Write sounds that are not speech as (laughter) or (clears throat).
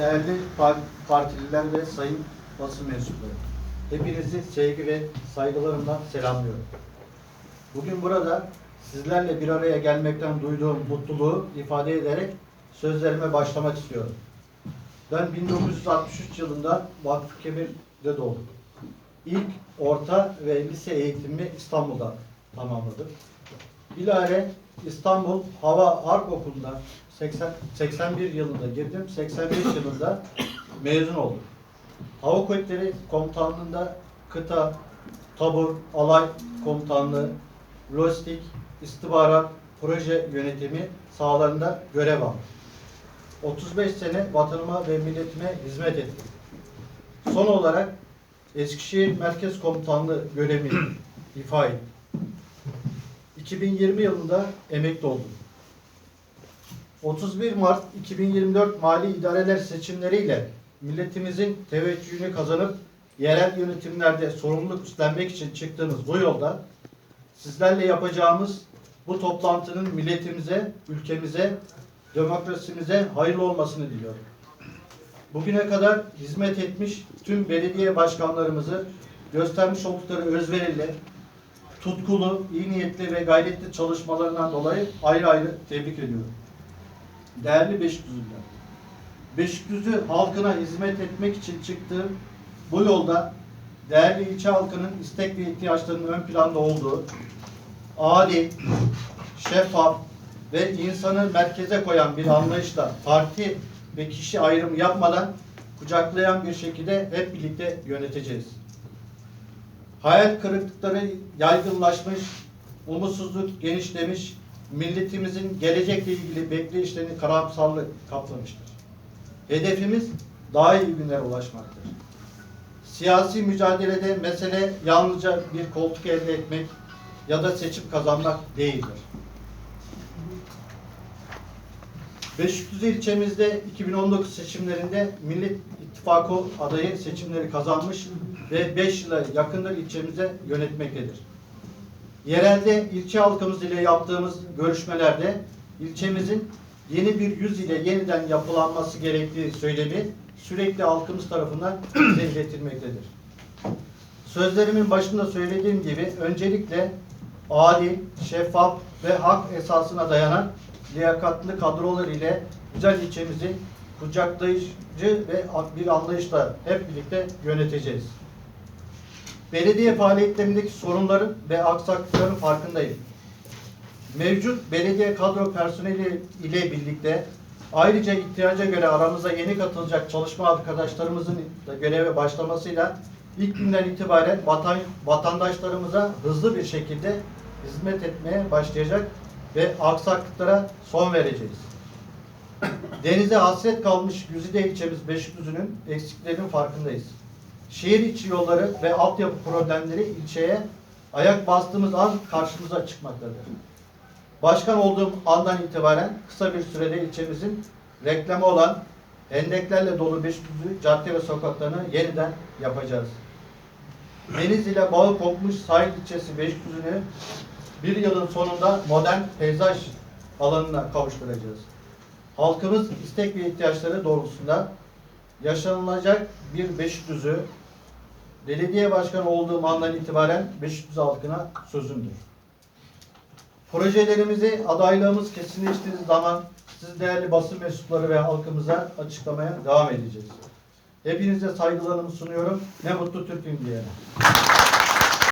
Değerli par- partililer ve sayın basın mensupları. Hepinizi sevgi ve saygılarımla selamlıyorum. Bugün burada sizlerle bir araya gelmekten duyduğum mutluluğu ifade ederek sözlerime başlamak istiyorum. Ben 1963 yılında Vakfı Kebir'de doğdum. İlk orta ve lise eğitimimi İstanbul'da tamamladım. Bilare İstanbul Hava Harp Okulu'nda 80, 81 yılında girdim. 85 yılında mezun oldum. Hava Kuvvetleri Komutanlığı'nda kıta, tabur, alay komutanlığı, lojistik, istihbarat, proje yönetimi sahalarında görev aldım. 35 sene vatanıma ve milletime hizmet ettim. Son olarak Eskişehir Merkez Komutanlığı görevini ifa ettim. 2020 yılında emekli oldum. 31 Mart 2024 Mali İdareler seçimleriyle milletimizin teveccühünü kazanıp yerel yönetimlerde sorumluluk üstlenmek için çıktığımız bu yolda sizlerle yapacağımız bu toplantının milletimize, ülkemize, demokrasimize hayırlı olmasını diliyorum. Bugüne kadar hizmet etmiş tüm belediye başkanlarımızı göstermiş oldukları özveriyle, tutkulu, iyi niyetli ve gayretli çalışmalarından dolayı ayrı ayrı tebrik ediyorum. Değerli Beşikdüzlüler, Beşikdüzü halkına hizmet etmek için çıktığım bu yolda değerli ilçe halkının istek ve ihtiyaçlarının ön planda olduğu, adil, şeffaf ve insanı merkeze koyan bir anlayışla parti ve kişi ayrımı yapmadan kucaklayan bir şekilde hep birlikte yöneteceğiz. Hayal kırıklıkları yaygınlaşmış, umutsuzluk genişlemiş, milletimizin gelecekle ilgili bekleyişlerini karamsarlık kaplamıştır. Hedefimiz daha iyi günlere ulaşmaktır. Siyasi mücadelede mesele yalnızca bir koltuk elde etmek ya da seçim kazanmak değildir. Beşikdüzü ilçemizde 2019 seçimlerinde Millet İttifakı adayı seçimleri kazanmış ve 5 yıla yakındır ilçemize yönetmektedir. Yerelde ilçe halkımız ile yaptığımız görüşmelerde ilçemizin yeni bir yüz ile yeniden yapılanması gerektiği söylemi sürekli halkımız tarafından (clears throat) bize. Sözlerimin başında söylediğim gibi öncelikle adil, şeffaf ve hak esasına dayanan liyakatlı kadrolar ile güzel ilçemizi kucaklayıcı ve bir anlayışla hep birlikte yöneteceğiz. Belediye faaliyetlerindeki sorunların ve aksaklıkların farkındayım. Mevcut belediye kadro personeli ile birlikte ayrıca ihtiyaca göre aramıza yeni katılacak çalışma arkadaşlarımızın da göreve başlamasıyla ilk günden itibaren vatan, vatandaşlarımıza hızlı bir şekilde hizmet etmeye başlayacak ve aksaklıklara son vereceğiz. Denize hasret kalmış Güzide ilçemiz Beşikdüzü'nün eksiklerinin farkındayız. Şehir içi yolları ve altyapı problemleri ilçeye ayak bastığımız an karşımıza çıkmaktadır. Başkan olduğum andan itibaren kısa bir sürede ilçemizin reklamı olan hendeklerle dolu Beşikdüzü cadde ve sokaklarını yeniden yapacağız. Deniz ile bağı kopmuş sahil ilçesi Beşikdüzü'nü bir yılın sonunda modern peyzaj alanına kavuşturacağız. Halkımız istek ve ihtiyaçları doğrultusunda yaşanılacak bir Beşikdüzü belediye başkanı olduğum andan itibaren Beşikdüzü halkına sözümdür. Projelerimizi adaylığımız kesinleştiği zaman siz değerli basın mensupları ve halkımıza açıklamaya devam edeceğiz. Hepinize saygılarımı sunuyorum. Ne mutlu Türk'üm diyene.